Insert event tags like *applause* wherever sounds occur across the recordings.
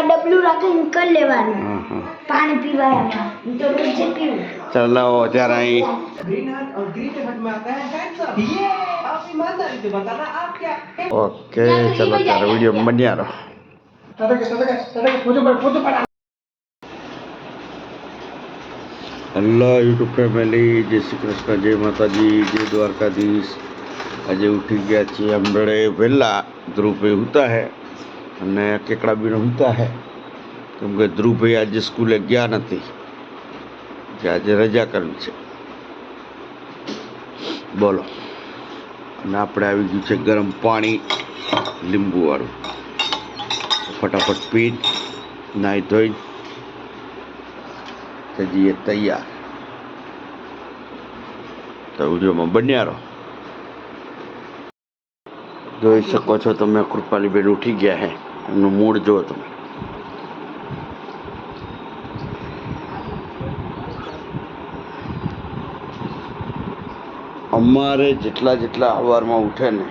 આ ડબલું રાખીને કરી લેવાનું. પાણી પીવાય હું તો રોજ પીવું. ચલો અત્યારે અહીં. ઓકે ચલો ત્યારે વીડિયો બન્યા રહો. હેલો યુટ્યુબ ફેમિલી જય શ્રી કૃષ્ણ જય માતાજી જય દ્વારકાધીશ. આજે ઉઠી ગયા છીએ હમણાં વહેલા ધ્રુપે ઉતા હે. અને કેકડા બી રમતા હે. કેમ કે ધ્રુવભાઈ આજે સ્કૂલે ગયા નથી. કે આજે રજા કરવી છે. બોલો. અને આપણે આવી ગયું છે ગરમ પાણી લીંબુવાળું. ફટાફટ પીન નાહી ધોઈ જઈએ તૈયાર. તો વિડીયોમાં બન્યા રહો. જોઈ શકો છો તમે કૃપાલીબેન ઉઠી ગયા હે. એમનું મૂળ જો તમે અમારે જેટલા જેટલા સવારમાં ઉઠે ને,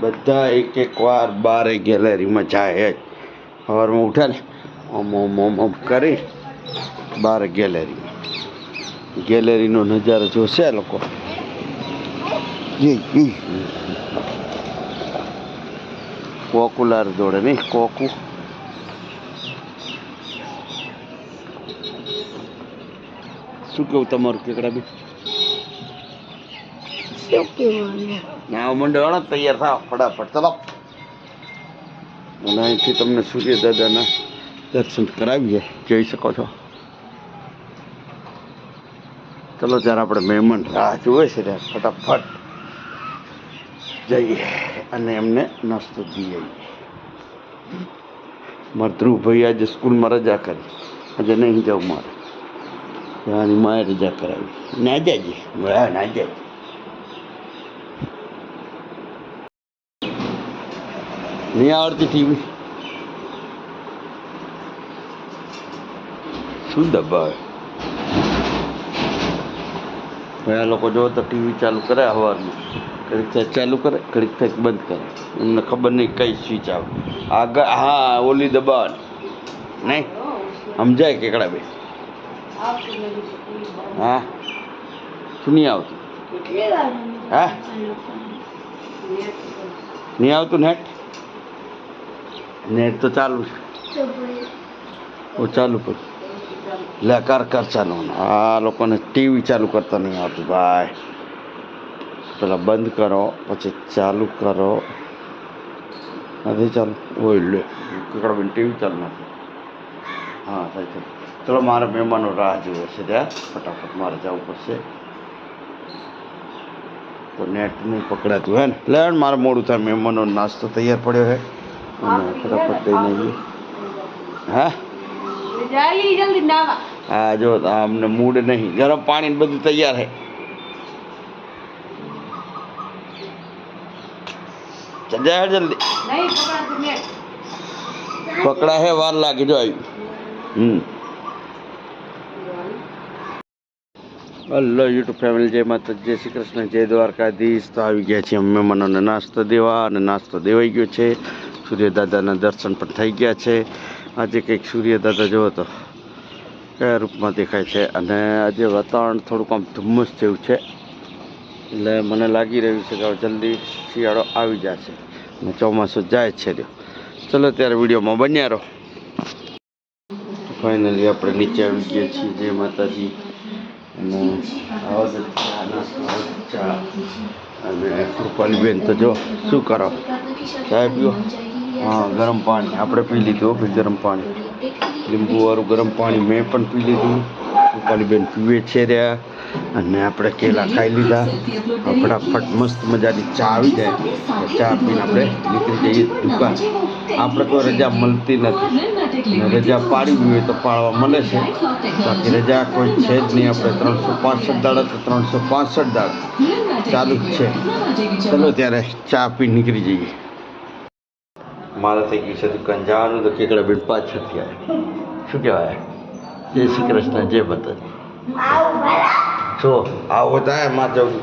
બધા એક એક વાર બારે ગેલેરીમાં જાય જ સવારમાં ઉઠે ને, ઓમ ઓમ ઓમ ઓમ કરી બાર ગેલેરીમાં. ગેલેરીનો નજારો જોશે લોકો? જી ઈ. કોકુલાર જોડે નહીં કોકુ શું કેવું તમારું કેકડા બી ના મંડે તૈયાર થાવ ફટાફટ ચલો અને અહીંથી તમને સૂર્ય દાદાના દર્શન કરાવીએ જોઈ શકો છો ચલો ત્યારે આપણે મહેમાન રાહ જુએ છે ત્યારે ફટાફટ જઈએ અને એમને નાસ્તો દઈ આવી મારા ધ્રુવભાઈ આજે સ્કૂલમાં રજા કરી. આજે નહીં જાઉં મારે. ત્યાંની માએ રજા કરાવી. ના જાજે ના જાજે નહીં આવડતી ટીવી? શું દબાવે? આ લોકો જો તો ટીવી ચાલુ કરે સવારમાં ઘડીક ચાલુ કરે, ઘડીક થાય બંધ કરે. એમને ખબર નહીં કઈ સ્વિચ આવે. આગળ, હા, ઓલી દબાવવાની નહીં? સમજાય કેકડા બે? હા. શું નહીં આવતું? હા? નહીં આવતું નેટ? નેટ તો ચાલુ છે. ઓ, ચાલુ કર. લે, કર કર ચાલુ. આ લોકોને ટીવી ચાલુ કરતા નહીં આવતું, ભાઈ. પેલા બંધ કરો પછી ચાલુ કરો. નથી ચાલુ ઓય લે. કકડા બેન ટીવી ચાલુ નથી. હા થાય છે. ચલો મારે મહેમાનો રાહ જુએ છે ત્યાં. ફટાફટ મારે જવું પડશે. તો નેટ નહીં પકડાતું હે ને? લે મારે મોડું થાય. મહેમાનો નાસ્તો તૈયાર પડ્યો હે. અને ફટાફટ દઈને આવીએ. હા? જલ્દી હા જો અમને મૂડ નહીં. ગરમ પાણી બધું તૈયાર છે જાય જલ્દી. પકડા હે વાર લાગે જો આવી. હમ. હલો યુટ્યુબ ફેમિલી જય માતા જય શ્રી કૃષ્ણ જય દ્વારકાધીશ. તો આવી ગયા છીએ અમે મનોને નાસ્તો દેવા અને નાસ્તો દેવાઈ ગયો છે. સૂર્ય દાદાના દર્શન પણ થઈ ગયા છે. આજે કંઈક સૂર્ય દાદા જોવો તો કયા રૂપમાં દેખાય છે? અને આજે વાતાવરણ થોડુંક આમ ધુમ્મસ જેવું છે. એટલે મને લાગી રહ્યું છે કે હવે જલ્દી શિયાળો આવી જશે. અને ચોમાસું જાય છે રહ્યો. ચલો ત્યારે વિડીયોમાં બન્યા રહો. ફાઇનલી આપણે નીચે આવી ગયા છીએ જય માતાજી. અને ચા અને કૃપાલીબેન તો જો, શું કરો? ચા પીઓ? હા, ગરમ પાણી. આપણે પી લીધું ભાઈ, ગરમ પાણી. લીંબુવાળું ગરમ પાણી મેં પણ પી લીધું. કૃપાલીબેન પીવે છે રહ્યા. અને આપણે કેલા ખાઈ લીધા. ફટાફટ મસ્ત મજાની ચા આવી જાય. ચા પીને આપણે નીકળી જઈએ દુકાન. આપણે કોઈ રજા મળતી નથી. રજા પાડવી હોય તો પાડવા મળે છે. બાકી રજા કોઈ છે જ નહીં. આપણે ત્રણસો પાંસઠ દાડા તો ત્રણસો પાંસઠ દાડા ચાલુ જ છે. ચલો ત્યારે ચા પી નીકળી જઈએ. મારે થઈ ગયું છે દુકાન જવાનું. તો કેકડા બેન પાછળથી આવે શું કહેવાય? જય શ્રી કૃષ્ણ, જય માતાજી. આવું બરાબર શું આવો થાયમાં જાઉં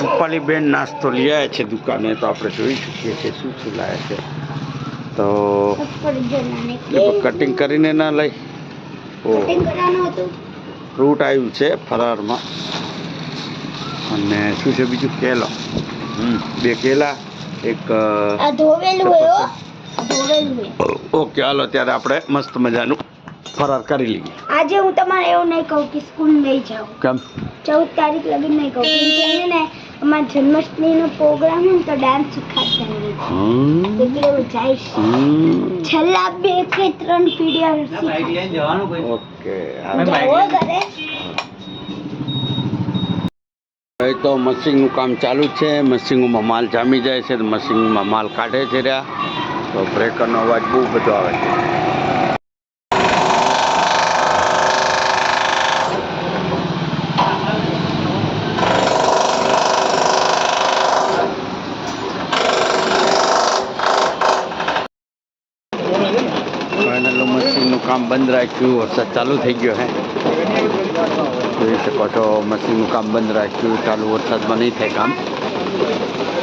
રૂપાલી બેન નાસ્તો લઈ આવ્યા છે દુકાને તો આપણે જોઈ શકીએ છીએ શું શું લાયા છે. તો કટિંગ કરીને ના લઈ. ફ્રૂટ આવ્યું છે ફરારમાં. અને શું છે બીજું? કેલો. બે કેલા. એક ઓકે હાલો ત્યારે આપણે મસ્ત મજાનું ફરાર કરી લઈએ. આજે હું તમારે એવું નહીં કહું કે સ્કૂલ નહીં જાઉં. કેમ? ચૌદ તારીખ લગી નહીં કહું. કેમ ને અમારા જન્માષ્ટમીનો પ્રોગ્રામ હોય તો ડાન્સ શીખાડશે એટલે હું જઈશ. છેલ્લા બે કે ત્રણ પીડિયા ઓકે ઘરે. હવે તો મશીનનું કામ ચાલુ છે. મશીનોમાં માલ જામી જાય છે મશીનમાં માલ કાઢે છે રહ્યા. તો બ્રેકરનો અવાજ બહુ બધો આવે છે. ફાઇનલ મશીનનું કામ બંધ રાખ્યું, વરસાદ ચાલુ થઈ ગયો હે. જોઈ શકો છો, મશીનનું કામ બંધ રાખ્યું, ચાલુ વરસાદમાં નહીં થાય કામ.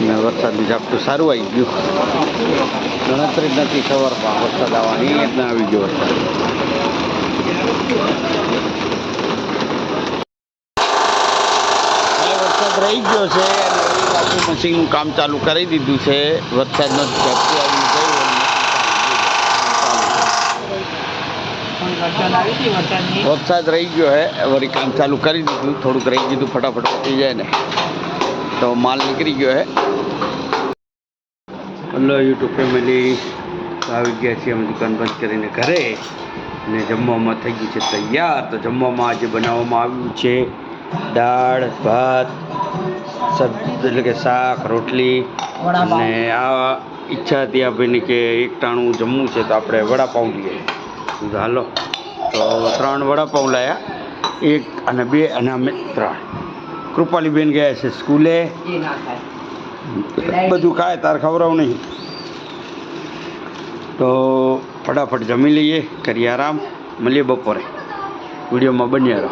ને વરસાદનું ઝાપટું સારું આવી ગયું. ગણતરી જ નથી સવારમાં વરસાદ આવવાની એ જ ના આવી ગયો વરસાદ. રહી ગયો છે, અને મશીનનું કામ ચાલુ કરી દીધું છે. વરસાદનો ઝાપટું આવી ગયું વરસાદ રહી ગયો હે. વળી કામ ચાલુ કરી દીધું. થોડુંક રહી ગયું ફટાફટ પતી જાય ને. તો માલ નીકળી ગયો હે. Hello YouTube family. આવી ગયા છીએ અમે દુકાન બંધ કરીને ઘરે. ને જમવામાં થઈ ગયું છે તૈયાર. તો જમવામાં આજે બનાવવામાં આવ્યું છે દાળ ભાત સબ્જી એટલે કે શાક રોટલી. અને આ ઈચ્છા હતી આ કે એકટાણું જમવું છે તો આપણે વડાપાઉં લઈએ. કીધું હાલો. તો ત્રણ વડાપાઉં લાયા. એક અને બે અને અમે ત્રણ. કૃપાલીબેન ગયા છે સ્કૂલે. બધું ખાય તાર ખવડાવ નહીં. તો ફટાફટ જમી લઈએ કરીએ આરામ. મળીએ બપોરે. વિડીયોમાં બન્યા રહો.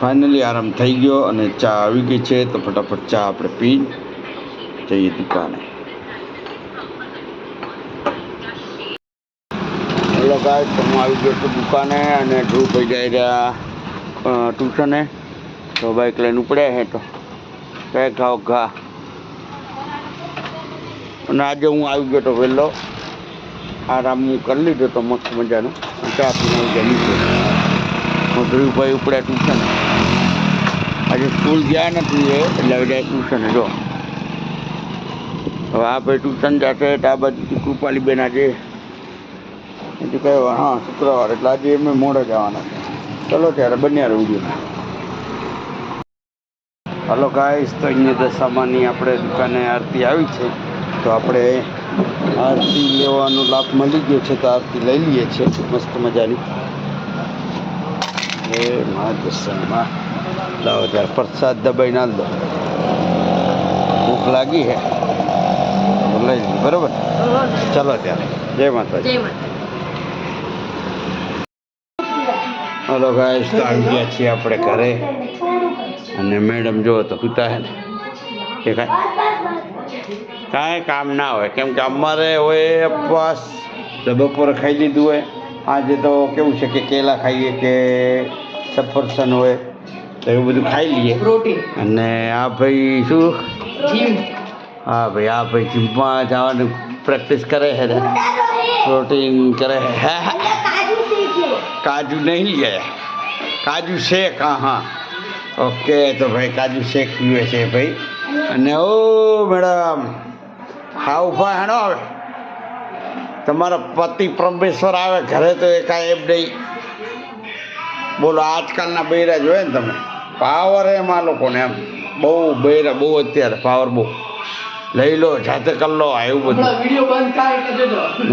ફાઇનલી આરામ થઈ ગયો અને ચા આવી ગઈ છે તો ફટાફટ ચા આપણે પી જઈએ દુકાને. હેલો હું આવી ગયો છું દુકાને અને ધ્રુવભાઈ જઈ રહ્યા ટ્યુશને. તો બાઈક લઈને ઉપડ્યા હે તો. કહે ઘાવ ઘા. અને આજે હું આવી ગયો તો વહેલો. આરામ હું કરી લીધો તો મસ્ત મજાનો. ચા પીને જમી હું ધ્રુવભાઈ ઉપડ્યા ટ્યુશન. આજે સ્કૂલ ગયા નથી એ, એટલે હવે જાય ટ્યુશન, જો. હવે આ ભાઈ ટ્યુશન જશે તો આ બાજુથી કૃપાલીબેન આજે હજી કયો હા શુક્રવાર. એટલે આજે અમે મોડે જવાના છે. ચલો ત્યારે બન્યા રહું હલો ગાઈસ તો અહીંયા દશામાની આપણે દુકાને આરતી આવી છે. તો આપણે આરતી લેવાનો લાભ મળી ગયો છે તો આરતી લઈ લઈએ છીએ. મસ્ત મજાની. એ મા દર્શનમાં લાવો ત્યારે પ્રસાદ દબાઈ ના દો. ભૂખ લાગી હે. લઈ લઈ બરોબર? ચલો ત્યારે. જય માતાજી. હલો ગાઈસ તો આવી ગયા છીએ આપણે ઘરે. અને મેડમ જો તો સુતા હે ને. કાંઈ? કાંઈ કામ ના હોય. કેમ કે અમારે હોય ઉપવાસ તો બપોરે ખાઈ લીધું હોય. આજે તો કેવું છે કે કેલા ખાઈએ કે સફરસન હોય તો એવું બધું ખાઈ લઈએ. પ્રોટીન અને આ ભાઈ શું? હા ભાઈ આ ભાઈ જીમમાં જવાનું પ્રેક્ટિસ કરે છે ને. પ્રોટીન કરે હે. *laughs* *laughs* કાજુ નહીં ગયા કાજુ શેક હા હા ઓકે, તો ભાઈ કાજુ શેક પીવે છે ભાઈ. અને ઓ મેડમ, હા ઊભા હેણો આવે તમારા પતિ પરમેશ્વર આવે ઘરે તો એ કાંઈ એમ નહીં. બોલો, આજકાલના બૈરા જોયે ને તમે. પાવર એમ આ લોકોને એમ. બહુ બૈરા, બહુ અત્યારે પાવર બહુ. લઈ લો જાતે કરી લો એવું બધું.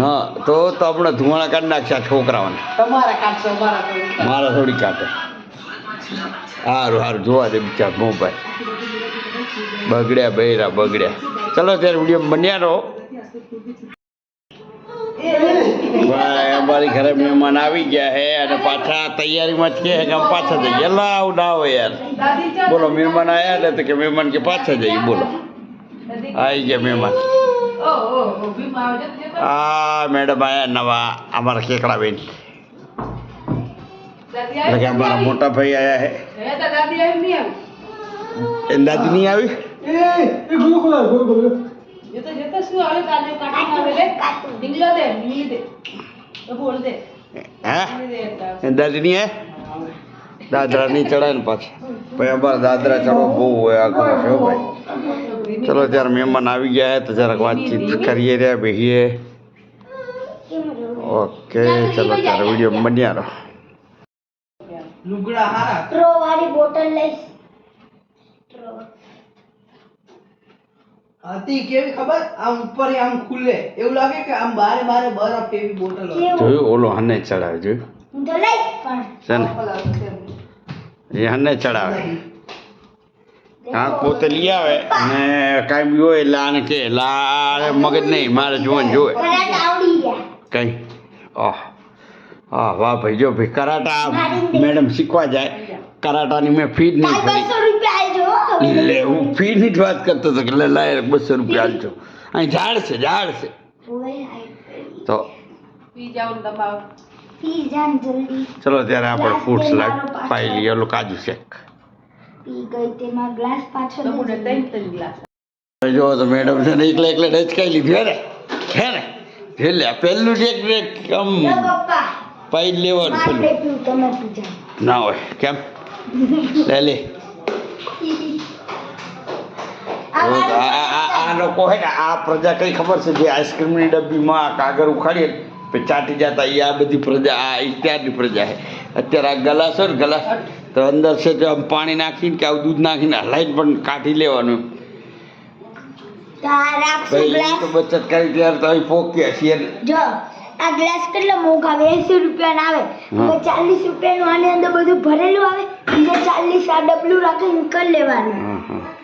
હા તો તો આપણે ધુમાડા કાઢી નાખશે છોકરાઓને. મારા થોડી કાઢે. સારું સારું જોવા દે બિચાર મોબાઈલ બગડ્યા બૈરા બગડ્યા. ચલો ત્યારે વીડિયો બન્યા રહો. ભાઈ અમારી ઘરે મહેમાન આવી ગયા હે અને પાછા તૈયારીમાં કહે કે આમ પાછા જઈએ. એલા આવું ના હોય યાર. બોલો મહેમાન આવ્યા ને તો કે મહેમાન કે પાછા જઈએ બોલો. આવી ગયા મહેમાન. આ મેડમ આયા નવા અમારા કેકડા બેન. એટલે કે અમારા મોટા ભાઈ આયા હે. દાદી નહીં આવી? હે? દાદી નહીં હે દાદરા નહીં ચડાય ને પાછા. ભાઈ અમારા દાદરા ચડો બહુ હોય આગળ છે ભાઈ. ચલો ત્યારે મહેમાન આવી ગયા તો જરાક વાતચીત કરીએ રહ્યા બેહીએ. ઓકે ચલો ત્યારે વીડિયો બન્યા રહો. લુગડા હારા. સ્ટ્રો વાળી બોટલ લઈશ. સ્ટ્રો હતી કેવી ખબર? આમ ઉપર આમ ખુલે. એવું લાગે કે આમ બારે બારે બરફ એવી બોટલ જોયું ઓલો હને ચડાવે જોયું? તો લઈશ પણ. છે ને? એ હને ચડાવે. હા પોતે લઈ આવે અને કાંઈ બી હોય એટલે આને કે લા મગજ નહીં મારે જોવાનું જોવે કઈ? ઓહ હા વાહ ભાઈ જો ભાઈ કરાટા મેડમ શીખવા જાય. કરાટાની મેં ફી જ નહીં ભરી. એટલે આલજો લે હું ફીની જ વાત કરતો હતો કે લે લાય બસો રૂપિયા હાલજો અહીં ઝાડ છે ઝાડ છે તો ચલો ત્યારે આપણે ફ્રૂટ્સ લાગ પાઈ લઈએ ઓલું કાજુ શેક. પી ગઈ તેમાં ગ્લાસ પાછો જો તો મેડમ છે ને એકલા એકલા ડચકાઈ લીધી હે ને? હે ને? એટલે પહેલું જ એક આમ પાઈ લેવાનું પેલું ના હોય કેમ? લે લે આ લોકો હે ને આ પ્રજા કઈ ખબર છે જે આઈસ્ક્રીમની ડબ્બીમાં કાગળ ઉખાડીએ ને ચાટી જતા એ આ બધી પ્રજા આ અત્યારની પ્રજા છે. અત્યારે આ ગલાસ હોય ને ગલાસ તો અંદર છે તો આમ પાણી નાખીને કે આવું દૂધ નાખીને હલાઈને પણ કાઢી લેવાનું. તો બચત કરી ત્યારે તો અહીં છીએ જો આ ગ્લાસ કેટલા મોંઘા આવે એસી રૂપિયાનો આવે. ચાલીસ રૂપિયાનું આની અંદર બધું ભરેલું આવે બીજા ચાલીસ આ ડબલું રાખીને કરી લેવાનું.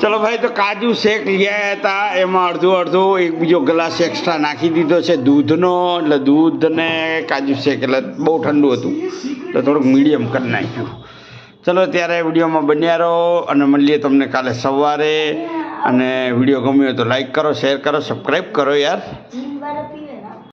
ચલો ભાઈ, તો કાજુ શેક લઈ આવ્યા હતા. એમાં અડધું અડધું એક બીજો ગ્લાસ એક્સ્ટ્રા નાખી દીધો છે દૂધનો. એટલે દૂધ ને કાજુ શેક, એટલે બહુ ઠંડુ હતું. એટલે થોડુંક મીડિયમ કરી નાખ્યું. ચલો, ત્યારે વિડીયોમાં બન્યા રહો અને મળીએ તમને કાલે સવારે. અને વીડિયો ગમ્યો તો લાઈક કરો શેર કરો સબસ્ક્રાઈબ કરો યાર.